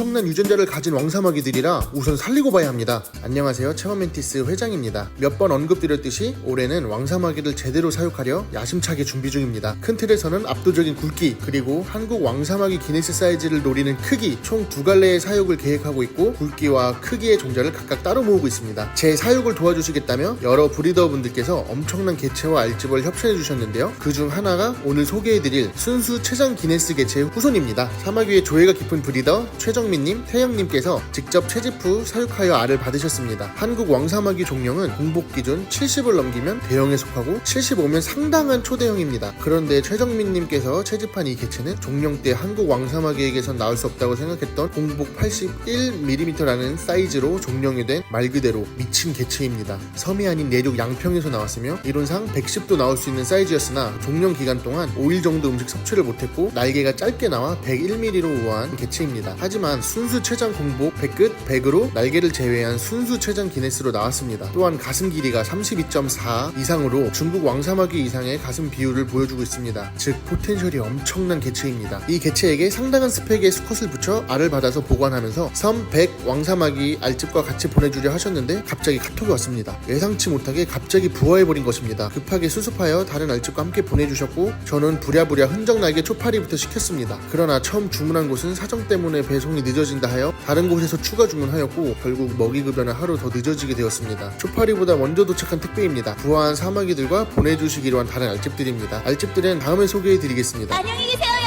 엄청난 유전자를 가진 왕사마귀들이라 우선 살리고 봐야 합니다. 안녕하세요. 체머멘티스 회장입니다. 몇 번 언급드렸듯이 올해는 왕사마귀를 제대로 사육하려 야심차게 준비 중입니다. 큰 틀에서는 압도적인 굵기 그리고 한국 왕사마귀 기네스 사이즈를 노리는 크기 총 두 갈래의 사육을 계획하고 있고 굵기와 크기의 종자를 각각 따로 모으고 있습니다. 제 사육을 도와주시겠다며 여러 브리더분들께서 엄청난 개체와 알집을 협찬해 주셨는데요. 그 중 하나가 오늘 소개해드릴 순수 최장 기네스 개체의 후손입니다. 사마귀의 조예가 깊은 브리더 최정 민님, 태영님께서 직접 채집 후 사육하여 알을 받으셨습니다. 한국 왕사마귀 종령은 공복 기준 70을 넘기면 대형에 속하고 75면 상당한 초대형입니다. 그런데 최정민님께서 채집한 이 개체는 종령 때 한국 왕사마귀에게선 나올 수 없다고 생각했던 공복 81mm라는 사이즈로 종령이 된 말 그대로 미친 개체입니다. 섬이 아닌 내륙 양평에서 나왔으며 이론상 110도 나올 수 있는 사이즈였으나 종령 기간 동안 5일 정도 음식 섭취를 못했고 날개가 짧게 나와 101mm로 우아한 개체입니다. 하지만 순수 최장 공복 100끝 100으로 날개를 제외한 순수 최장 기네스로 나왔습니다. 또한 가슴 길이가 32.4 이상으로 중국 왕사마귀 이상의 가슴 비율을 보여주고 있습니다. 즉 포텐셜이 엄청난 개체입니다. 이 개체에게 상당한 스펙의 수컷을 붙여 알을 받아서 보관하면서 섬 100 왕사마귀 알집과 같이 보내주려 하셨는데 갑자기 카톡이 왔습니다. 예상치 못하게 갑자기 부화해버린 것입니다. 급하게 수습하여 다른 알집과 함께 보내주셨고 저는 부랴부랴 흔적 날개 초파리부터 시켰습니다. 그러나 처음 주문한 곳은 사정 때문에 배송이 늦 어진다 하여 다른 곳에서 추가 주문하였고 결국 먹이 급여는 하루 더 늦어지게 되었습니다. 초파리보다 먼저 도착한 택배입니다. 부화한 사마귀들과 보내주시기로 한 다른 알집들입니다. 알집들은 다음에 소개해드리겠습니다. 안녕히 계세요.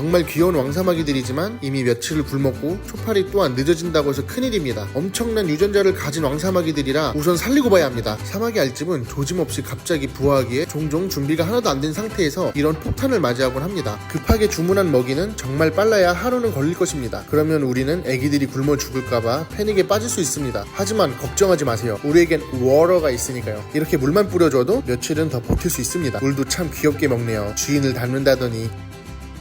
정말 귀여운 왕사마귀들이지만 이미 며칠을 굶었고 초파리 또한 늦어진다고 해서 큰일입니다. 엄청난 유전자를 가진 왕사마귀들이라 우선 살리고 봐야 합니다. 사마귀 알집은 조짐없이 갑자기 부화하기에 종종 준비가 하나도 안 된 상태에서 이런 폭탄을 맞이하곤 합니다. 급하게 주문한 먹이는 정말 빨라야 하루는 걸릴 것입니다. 그러면 우리는 애기들이 굶어 죽을까봐 패닉에 빠질 수 있습니다. 하지만 걱정하지 마세요. 우리에겐 워러가 있으니까요. 이렇게 물만 뿌려줘도 며칠은 더 버틸 수 있습니다. 물도 참 귀엽게 먹네요. 주인을 닮는다더니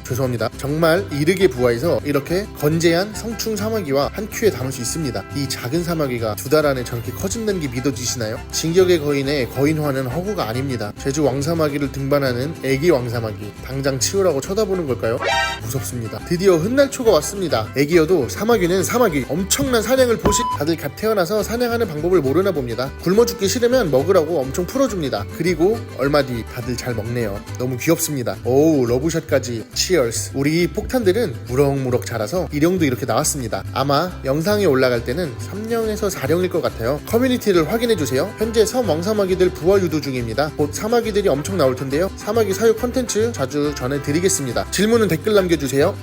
죄송합니다. 정말 이르게 부화해서 이렇게 건재한 성충 사마귀와 한 큐에 담을 수 있습니다. 이 작은 사마귀가 두 달 안에 저렇게 커진다는 게 믿어지시나요? 진격의 거인의 거인화는 허구가 아닙니다. 제주 왕사마귀를 등반하는 애기 왕사마귀 당장 치우라고 쳐다보는 걸까요? 무섭습니다. 드디어 훗날초가 왔습니다. 애기여도 사마귀는 사마귀 엄청난 사냥을 보시 다들 갓 태어나서 사냥하는 방법을 모르나 봅니다. 굶어 죽기 싫으면 먹으라고 엄청 풀어줍니다. 그리고 얼마 뒤 다들 잘 먹네요. 너무 귀엽습니다. 오우 러브샷까지 치 얼스. 우리 폭탄들은 무럭무럭 자라서 일형도 이렇게 나왔습니다. 아마 영상이 올라갈 때는 3령에서 4령일 것 같아요. 커뮤니티를 확인해주세요. 현재 섬 왕사마귀들 부화 유도 중입니다. 곧 사마귀들이 엄청 나올 텐데요. 사마귀 사육 컨텐츠 자주 전해드리겠습니다. 질문은 댓글 남겨주세요.